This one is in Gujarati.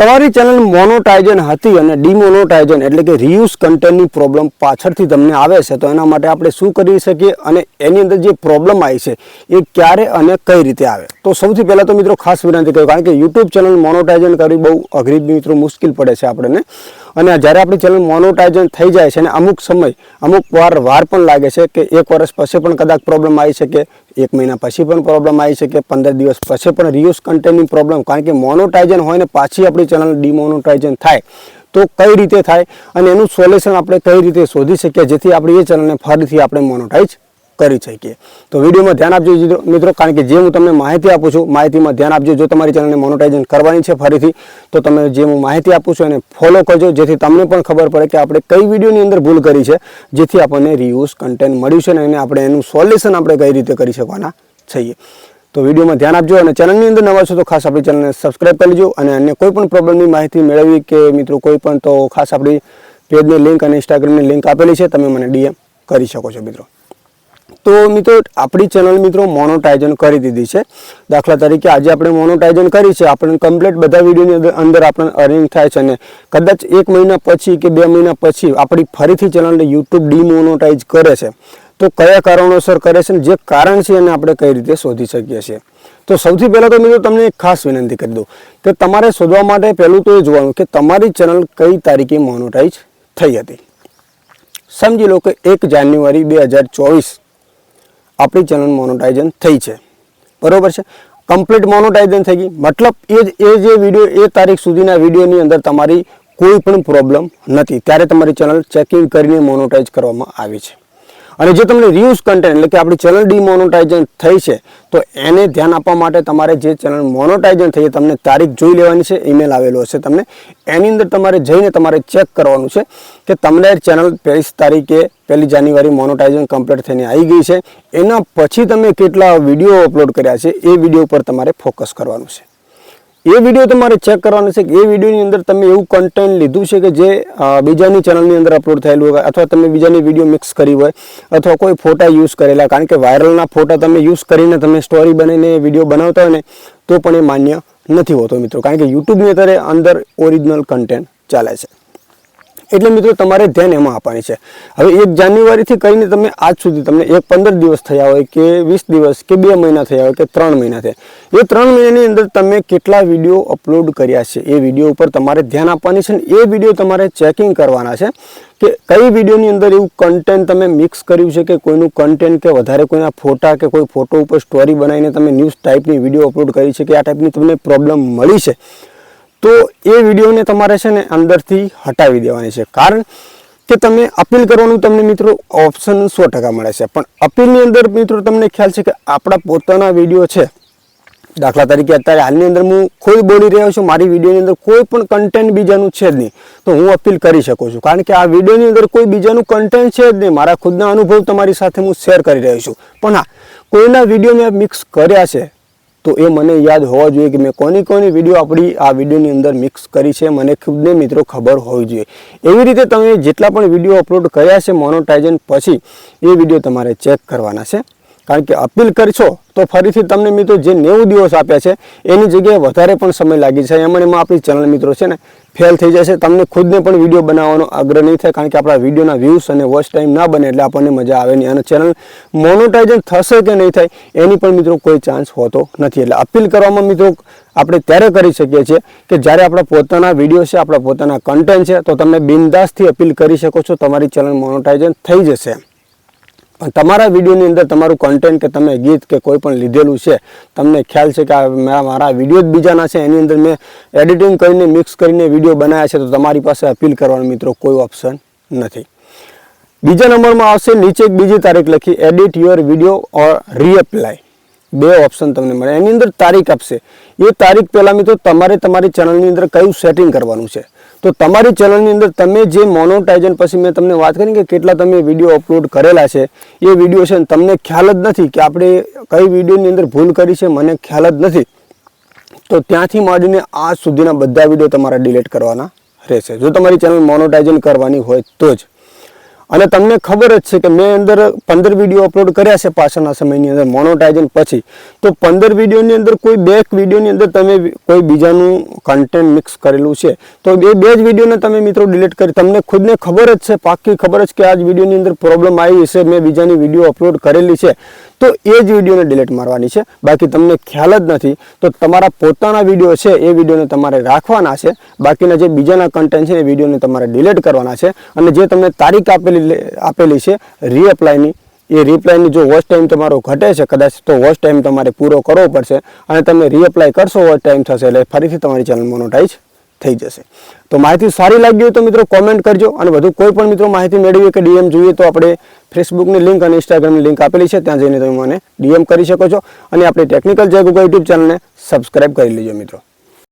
તમારી ચેનલ મોનોટાઇઝન હતી અને ડીમોનોટાઇઝન એટલે કે રિયુઝ કન્ટેન્ટની પ્રોબ્લેમ પાછળથી તમને આવે છે, તો એના માટે આપણે શું કરી શકીએ અને એની અંદર જે પ્રોબ્લેમ આવી છે, એ ક્યારે અને કઈ રીતે આવે? તો સૌથી પહેલાં તો મિત્રો ખાસ વિનંતી કહ્યું કારણ કે યુટ્યુબ ચેનલ મોનોટાઇઝન કરવી બહુ અઘરી મિત્રો મુશ્કેલ પડે છે આપણને. અને જ્યારે આપણી ચેનલ મોનોટાઇઝન થઈ જાય છે અને અમુક સમય, અમુક વાર વાર પણ લાગે છે કે એક વર્ષ પછી પણ કદાચ પ્રોબ્લેમ આવી શકે, એક મહિના પછી પણ પ્રોબ્લેમ આવી શકે, પંદર દિવસ પછી પણ રિયુઝ કન્ટેન્ટની પ્રોબ્લેમ કારણ કે મોનોટાઇઝન હોય ને પાછી આપણી ચેનલ ડિમોનોટાઇઝન થાય. તો કઈ રીતે થાય? અને એનું સોલ્યુશન આપણે કઈ રીતે શોધી શકીએ જેથી આપણી એ ચેનલને ફરીથી આપણે મોનોટાઇઝ કરી શકીએ. તો વિડીયોમાં ધ્યાન આપજો મિત્રો- કારણ કે જે હું તમને માહિતી આપું છું, માહિતીમાં ધ્યાન આપજો. જો તમારી ચેનલને મોનોટાઇઝન કરવાની છે ફરીથી, તો તમે જે હું માહિતી આપું છું એને ફોલો કરજો, જેથી તમને પણ ખબર પડે કે આપણે કઈ વિડીયોની અંદર ભૂલ કરી છે, જેથી આપણને રિયુઝ કન્ટેન્ટ મળ્યું છે અને એને આપણે એનું સોલ્યુશન આપણે કઈ રીતે કરી શકવાના છીએ. તો વિડીયોમાં ધ્યાન આપજો અને ચેનલની અંદર નવા છો તો ખાસ આપણી ચેનલને સબસ્ક્રાઇબ કરી લેજો અને અન્ય કોઈ પણ પ્રોબ્લેમની માહિતી મેળવવી કે મિત્રો કોઈ પણ, તો ખાસ આપણી પેજની લિંક અને ઇન્સ્ટાગ્રામની લિંક આપેલી છે, તમે મને ડીએમ કરી શકો છો મિત્રો. તો મિત્રો, આપણી ચેનલ મિત્રો મોનોટાઇઝન કરી દીધી છે. દાખલા તરીકે આજે આપણે મોનોટાઇઝન કરી છે. આપણે કમ્પ્લીટ બધા વિડીયોની અંદર આપણને અર્નિંગ થાય છે અને કદાચ એક મહિના પછી કે બે મહિના પછી આપણી ફરીથી ચેનલને યુટ્યુબ ડીમોનોટાઇઝ કરે છે. તો કયા કારણોસર કરે છે જે કારણ છે એને આપણે કઈ રીતે શોધી શકીએ છીએ? તો સૌથી પહેલાં તો મિત્રો તમને એક ખાસ વિનંતી કરી દઉં કે તમારે શોધવા માટે પહેલું તો એ જોવાનું કે તમારી ચેનલ કઈ તારીખે મોનોટાઇઝ થઈ હતી? સમજી લો કે એક જાન્યુઆરી બે હજાર ચોવીસ આપણી ચેનલ મોનોટાઇઝન થઈ છે. બરોબર છે? કમ્પ્લીટ મોનોટાઇઝન થઈ ગઈ. મતલબ એ એ જે વીડિયો એ તારીખ સુધીના વિડીયોની અંદર તમારી કોઈ પણ પ્રોબ્લેમ નથી. ત્યારે તમારી ચેનલ ચેકિંગ કરીને મોનોટાઇઝ કરવામાં આવી છે. અને જે તમને રિયુઝ કન્ટેન્ટ એટલે કે આપણી ચેનલ ડિમોનોટાઇઝન થઈ છે, તો એને ધ્યાન આપવા માટે તમારે જે ચેનલ મોનોટાઇઝન થઈ છે, તમને તારીખ જોઈ લેવાની છે ઈમેલ આવેલો હશે તમને. એની અંદર તમારે જઈને તમારે ચેક કરવાનું છે કે તમને ચેનલ પહેલી તારીખે પહેલી જાન્યુઆરી મોનોટાઇઝન કમ્પ્લીટ થઈને આવી ગઈ છે. એના પછી તમે કેટલા વીડિયો અપલોડ કર્યા છે, એ વીડિયો ઉપર તમારે ફોકસ કરવાનું છે. એ વીડિયો તમારે ચેક કરવાનો છે કે એ વિડીયોની અંદર તમે એવું કન્ટેન્ટ લીધું છે કે જે બીજાની ચેનલની અંદર અપલોડ થયેલું હોય, અથવા તમે બીજાની વીડિયો મિક્સ કરી હોય, અથવા કોઈ ફોટા યુઝ કરેલા, કારણ કે વાયરલના ફોટા તમે યુઝ કરીને તમે સ્ટોરી બનાવીને વીડિયો બનાવતા હોય ને, તો પણ એ માન્ય નથી હોતો મિત્રો. કારણ કે યુટ્યુબની અત્યારે અંદર ઓરિજિનલ કન્ટેન્ટ ચાલે છે. એટલે મિત્રો તમારે ધ્યાન એમાં આપવાની છે. હવે એક જાન્યુઆરીથી કરીને તમે આજ સુધી તમને એક પંદર દિવસ થયા હોય કે વીસ દિવસ કે બે મહિના થયા હોય કે ત્રણ મહિના થયા એ ત્રણ મહિનાની અંદર તમે કેટલા વીડિયો અપલોડ કર્યા છે એ વીડિયો ઉપર તમારે ધ્યાન આપવાની છે અને એ વીડિયો તમારે ચેકિંગ કરવાના છે કે કઈ વિડીયોની અંદર એવું કન્ટેન્ટ તમે મિક્સ કર્યું છે કે કોઈનું કન્ટેન્ટ કે વધારે કોઈના ફોટા કે કોઈ ફોટો ઉપર સ્ટોરી બનાવીને તમે ન્યૂઝ ટાઈપની વીડિયો અપલોડ કરી છે કે આ ટાઈપની તમને પ્રોબ્લેમ મળી છે. તો એ વિડીયોને તમારે છે ને અંદરથી હટાવી દેવાની છે. કારણ કે તમે અપીલ કરવાનું તમને મિત્રો ઓપ્શન સો ટકા મળે છે. પણ અપીલની અંદર મિત્રો તમને ખ્યાલ છે કે આપણા પોતાના વીડિયો છે. દાખલા તરીકે અત્યારે હાલની અંદર હું ખુદ બોલી રહ્યો છું, મારી વિડીયોની અંદર કોઈ પણ કન્ટેન્ટ બીજાનું છે જ નહીં. તો હું અપીલ કરી શકું છું. કારણ કે આ વિડીયોની અંદર કોઈ બીજાનું કન્ટેન્ટ છે જ નહીં. મારા ખુદના અનુભવ તમારી સાથે હું શેર કરી રહ્યો છું. પણ હા, કોઈના વીડિયો મેં મિક્સ કર્યા છે તો એ મને યાદ હોવા જોઈએ કે મેં કોની કોની વીડિયો આપણી આ વિડીયોની અંદર મિક્સ કરી છે. મને ખુદને મિત્રો ખબર હોવી જોઈએ. એવી રીતે તમે જેટલા પણ વીડિયો અપલોડ કર્યા છે મોનોટાઇઝન પછી, એ વીડિયો તમારે ચેક કરવાના છે. કારણ કે અપીલ કરશો તો ફરીથી તમને મિત્રો જે નેવું દિવસ આપ્યા છે, એની જગ્યાએ વધારે પણ સમય લાગી છે એમાં એમાં આપણી ચેનલ મિત્રો છે ને ફેલ થઈ જશે. તમને ખુદને પણ વીડિયો બનાવવાનો આગ્રહ નહીં થાય, કારણ કે આપણા વિડીયોના વ્યૂઝ અને વોચ ટાઈમ ના બને એટલે આપણને મજા આવે નહીં. અને ચેનલ મોનોટાઇઝન થશે કે નહીં થાય, એની પણ મિત્રો કોઈ ચાન્સ હોતો નથી. એટલે અપીલ કરવામાં મિત્રો આપણે ત્યારે કરી શકીએ છીએ કે જ્યારે આપણા પોતાના વીડિયો છે, આપણા પોતાના કન્ટેન્ટ છે, તો તમે બિંદાસથી અપીલ કરી શકો છો, તમારી ચેનલ મોનોટાઇઝન થઈ જશે. તમારા વિડીયોની અંદર તમારું કન્ટેન્ટ કે તમે ગીત કે કોઈ પણ લીધેલું છે, તમને ખ્યાલ છે કે આ મારા વીડિયો જ બીજાના છે, એની અંદર મેં એડિટિંગ કરીને મિક્સ કરીને વીડિયો બનાવ્યા છે, તો તમારી પાસે અપીલ કરવાનો મિત્રો કોઈ ઓપ્શન નથી. બીજા નંબરમાં આવશે, નીચે એક બીજી તારીખ લખી edit your video or reapply બે ઓપ્શન તમને મળે. એની અંદર તારીખ આપશે. એ તારીખ પહેલાં મિત્રો તમારે તમારી ચેનલની અંદર કયું સેટિંગ કરવાનું છે? તો તમારી ચેનલની અંદર તમે જે મોનોટાઇઝન પછી મેં તમને વાત કરી કે કેટલા તમે વીડિયો અપલોડ કરેલા છે, એ વીડિયો છે તમને ખ્યાલ જ નથી કે આપણે કઈ વિડીયોની અંદર ભૂલ કરી છે, મને ખ્યાલ જ નથી. તો ત્યાંથી માંડીને આજ સુધીના બધા વીડિયો તમારા ડિલીટ કરવાના રહેશે. જો તમારી ચેનલ મોનોટાઇઝન કરવાની હોય તો જ. અને તમને ખબર જ છે કે મેં અંદર પંદર વીડિયો અપલોડ કર્યા છે પાછળના સમયની અંદર મોનોટાઇઝન પછી. તો પંદર વિડીયોની અંદર કોઈ બે વિડીયોની અંદર તમે કોઈ બીજાનું કન્ટેન્ટ મિક્સ કરેલું છે. તો એ બે જ વિડીયોને તમે મિત્રો ડિલીટ કરી, તમને ખુદને ખબર જ છે, પાક્કી ખબર જ કે આ જ વિડીયોની અંદર પ્રોબ્લેમ આવી છે, મેં બીજાની વીડિયો અપલોડ કરેલી છે. તો એ જ વિડીયોને ડિલીટ મારવાની છે. બાકી તમને ખ્યાલ જ નથી, તો તમારા પોતાના વીડિયો છે, એ વિડીયોને તમારે રાખવાના છે. બાકીના જે બીજાના કન્ટેન્ટ છે, એ વિડીયોને તમારે ડિલીટ કરવાના છે. અને જે તમને તારીખ આપેલી આપેલી છે રીઅપ્લાયની એ રિપ્લાયની જો વોચ ટાઈમ તમારો ઘટે છે, કદાચ તો વોચ ટાઈમ તમારે પૂરો કરવો પડશે અને તમે રીઅપ્લાય કરશો વોચ ટાઈમ થશે એટલે ફરીથી તમારી ચેનલ મોનોટાઈઝ થઈ જશે. તો માહિતી સારી લાગી હોય તો મિત્રો કોમેન્ટ કરજો અને વધુ કોઈ પણ મિત્રો માહિતી મેળવી કે ડીએમ જોઈએ તો આપણે ફેસબુકની લિંક અને ઇન્સ્ટાગ્રામની લિંક આપેલી છે, ત્યાં જઈને તમે મને ડીએમ કરી શકો છો. અને આપણી ટેકનિકલ જય ગૂગલ યુટ્યુબ ચેનલને સબસ્ક્રાઇબ કરી લેજો મિત્રો.